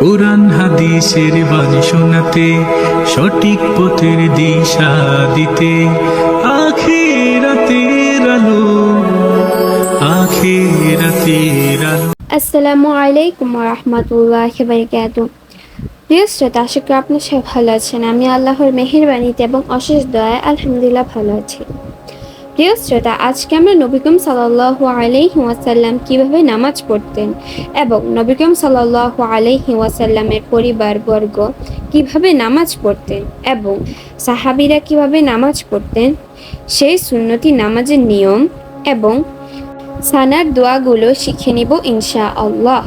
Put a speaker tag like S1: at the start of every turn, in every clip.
S1: কোরআন হাদিসের বাণী শোনাতে, সঠিক পথের দিশা দিতে, আখিরাতের আলো আখিরাতের আলো।
S2: আসসালামু আলাইকুম রহমতুল্লাহ প্রিয় শ্রোতা, আশা করি আপনার সবাই ভালো আছেন। আমি আল্লাহর মেহেরবানিতে এবং অশেষ দয়ায় আলহামদুলিল্লাহ ভালো আছি। প্রিয় শ্রোতা, আজকে আমরা নবিকম সাল্লাহ আলাইহি ওয়াসাল্লাম কীভাবে নামাজ পড়তেন এবং নবিকম সাল্লাহ আলাইহি ওয়াসাল্লামের পরিবারবর্গ কীভাবে নামাজ পড়তেন এবং সাহাবিরা কীভাবে নামাজ পড়তেন, সেই সুন্নতি নামাজের নিয়ম এবং সানার দোয়াগুলো শিখে নিব ইনশা আল্লাহ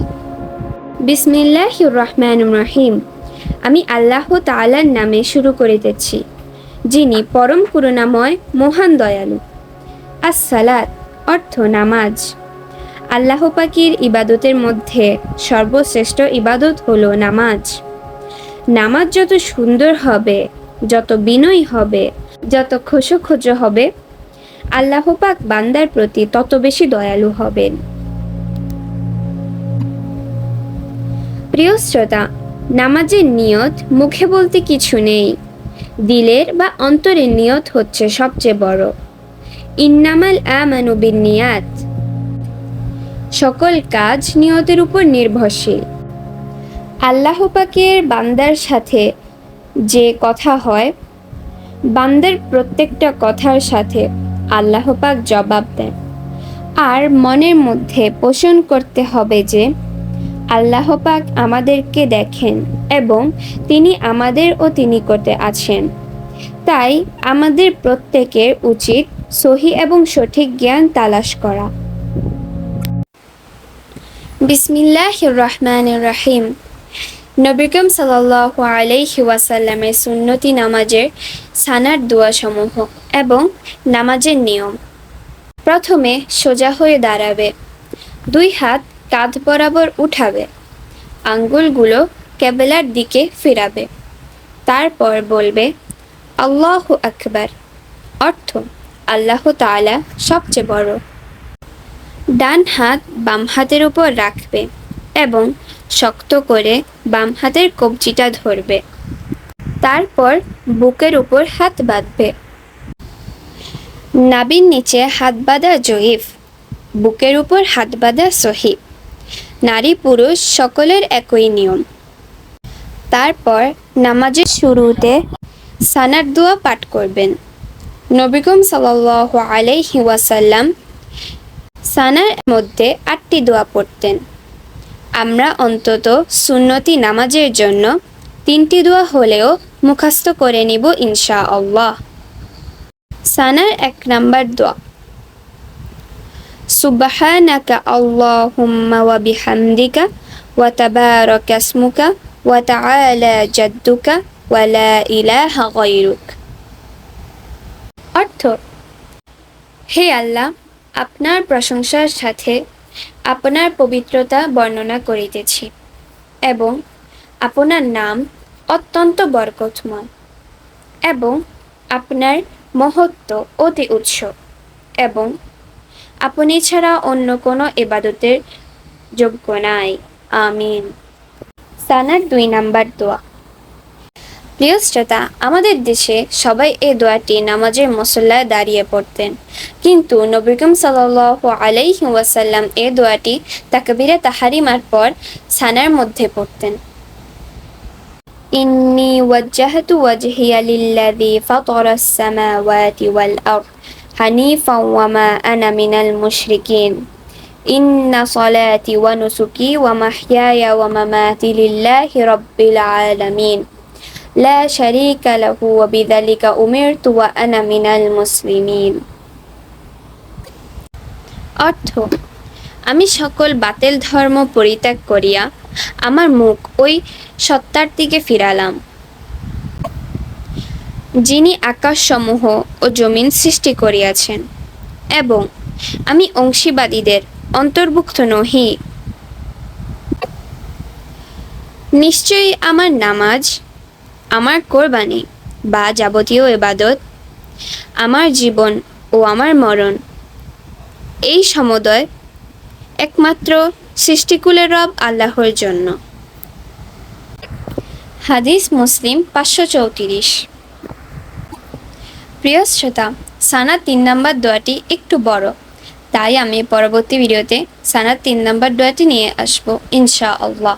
S2: বিসমিল্লাহ রহমান রহিম। আমি আল্লাহ তাআলার নামে শুরু করিতেছি যিনি পরম করুণাময়, মহান দয়ালু। আসসালাত, অর্থ নামাজ। আল্লাহ পাকির ইবাদতের মধ্যে সর্বশ্রেষ্ঠ ইবাদত হলো নামাজ। নামাজ যত সুন্দর হবে, যত বিনয়ী হবে, যত খোসখোজ হবে, আল্লাহ পাক বান্দার প্রতি তত বেশি দয়ালু হবেন। প্রিয় শ্রোতা, নামাজের নিয়ত মুখে বলতে কিছু নেই। দিলের বা অন্তরের নিয়ত হচ্ছে সবচেয়ে বড়। ইন্নামাল আমানু নিয়াত সকল কাজ নিয়তের উপর নির্ভরশীল। আল্লাহ পাকের বান্দার সাথে যে কথা হয়, বান্দার প্রত্যেকটা কথার সাথে আল্লাহ পাক জবাব দেন। আর মনের মধ্যে পোষণ করতে হবে যে, আল্লাহ পাক আমাদেরকে দেখেন এবং তিনি আমাদের ও তিনি করতে আছেন। তাই আমাদের প্রত্যেকের উচিত সহি এবং সঠিক জ্ঞান তালাশ করা। বিসমিল্লাহ রহমান রহিম। নবিকম সাল্লাহ আলাইহি ওয়াসাল্লামের সুন্নতি নামাজের সানার দোয়াসমূহ এবং নামাজের নিয়ম। প্রথমে সোজা হয়ে দাঁড়াবে। দুই হাত কাঁধ বরাবর উঠাবে। আঙ্গুলগুলো কেবেলার দিকে ফিরাবে। তারপর বলবে, আল্লাহ আকবার। অর্থ আল্লাহ তাআলা সবচেয়ে বড়। ডান হাত বাম হাতের উপর রাখবে এবং শক্ত করে বাম হাতের কবজিটা ধরবে। তারপর বুকের উপর হাত বাঁধবে। নাবির নিচে হাত বাঁধা জয়ীফ, বুকের উপর হাত বাঁধা সহি নারী পুরুষ সকলের একই নিয়ম। তারপর নামাজের শুরুতে সানার দোয়া পাঠ করবেন। নবিগম সাল্লাহ আলাইহি ওয়াসাল্লাম সানার মধ্যে আটটি দোয়া পড়তেন। আমরা অন্তত সুন্নতি নামাজের জন্য তিনটি দোয়া হলেও মুখস্থ করে নিব ইনশা আল্লাহ সানার এক নাম্বার দোয়া, সুবহানাকা আল্লাহুম্মা ওয়া বিহামদিকা ওয়া তাবারাকা ইসমুকা ওয়া তাআলা জাদ্দুকা ওয়া লা অর্থ। হে আল্লাহ, আপনার প্রশংসার সাথে আপনার পবিত্রতা বর্ণনা করিতেছি এবং আপনার নাম অত্যন্ত বরকতময় এবং আপনার মহত্ব অতি উৎস এবং আপনি ছাড়া অন্য কোনো এবাদতের যোগ্য নাই। আমিন। সানার দুই নাম্বার দোয়া। প্রিয় শ্রোতা আমাদের দেশে সবাই এই দোয়াটি নামাজের মসল্লায় দাঁড়িয়ে পড়তেন কিন্তু নবিকম সাল্লাহ আলাইহি ওয়াসাল্লাম এ দোয়াটি তাকবিরে তাহারিমার পর সানার মধ্যে পড়তেন إني وجهت وجهي للذي فطر السماوات والأرض حنيفا وما أنا من المشركين إن صلاتي ونسكي ومحياي ومماتي لله رب العالمين لا شريك له وبذلك أمرت وأنا من المسلمين অর্থ আমি সকল বাতিল ধর্ম পরিত্যাগ করিয়া আমার মুখ ওই সত্তার দিকে ফিরালাম যিনি আকাশসমূহ ও জমিন সৃষ্টি করিয়াছেন এবং আমি অংশীবাদীদের অন্তর্ভুক্ত নহি নিশ্চয়ই আমার নামাজ আমার কোরবানি বা যাবতীয় এবাদত আমার জীবন ও আমার মরণ। এই সমুদয় একমাত্র সৃষ্টিকুলের রব আল্লাহর জন্য। হাদিস মুসলিম পাঁচশো চৌত্রিশ। প্রিয় শ্রোতা সানা তিন নম্বর দোয়াটি একটু বড়, তাই আমি পরবর্তী ভিডিওতে সানা তিন নম্বর দোয়াটি নিয়ে আসব ইনশা আল্লাহ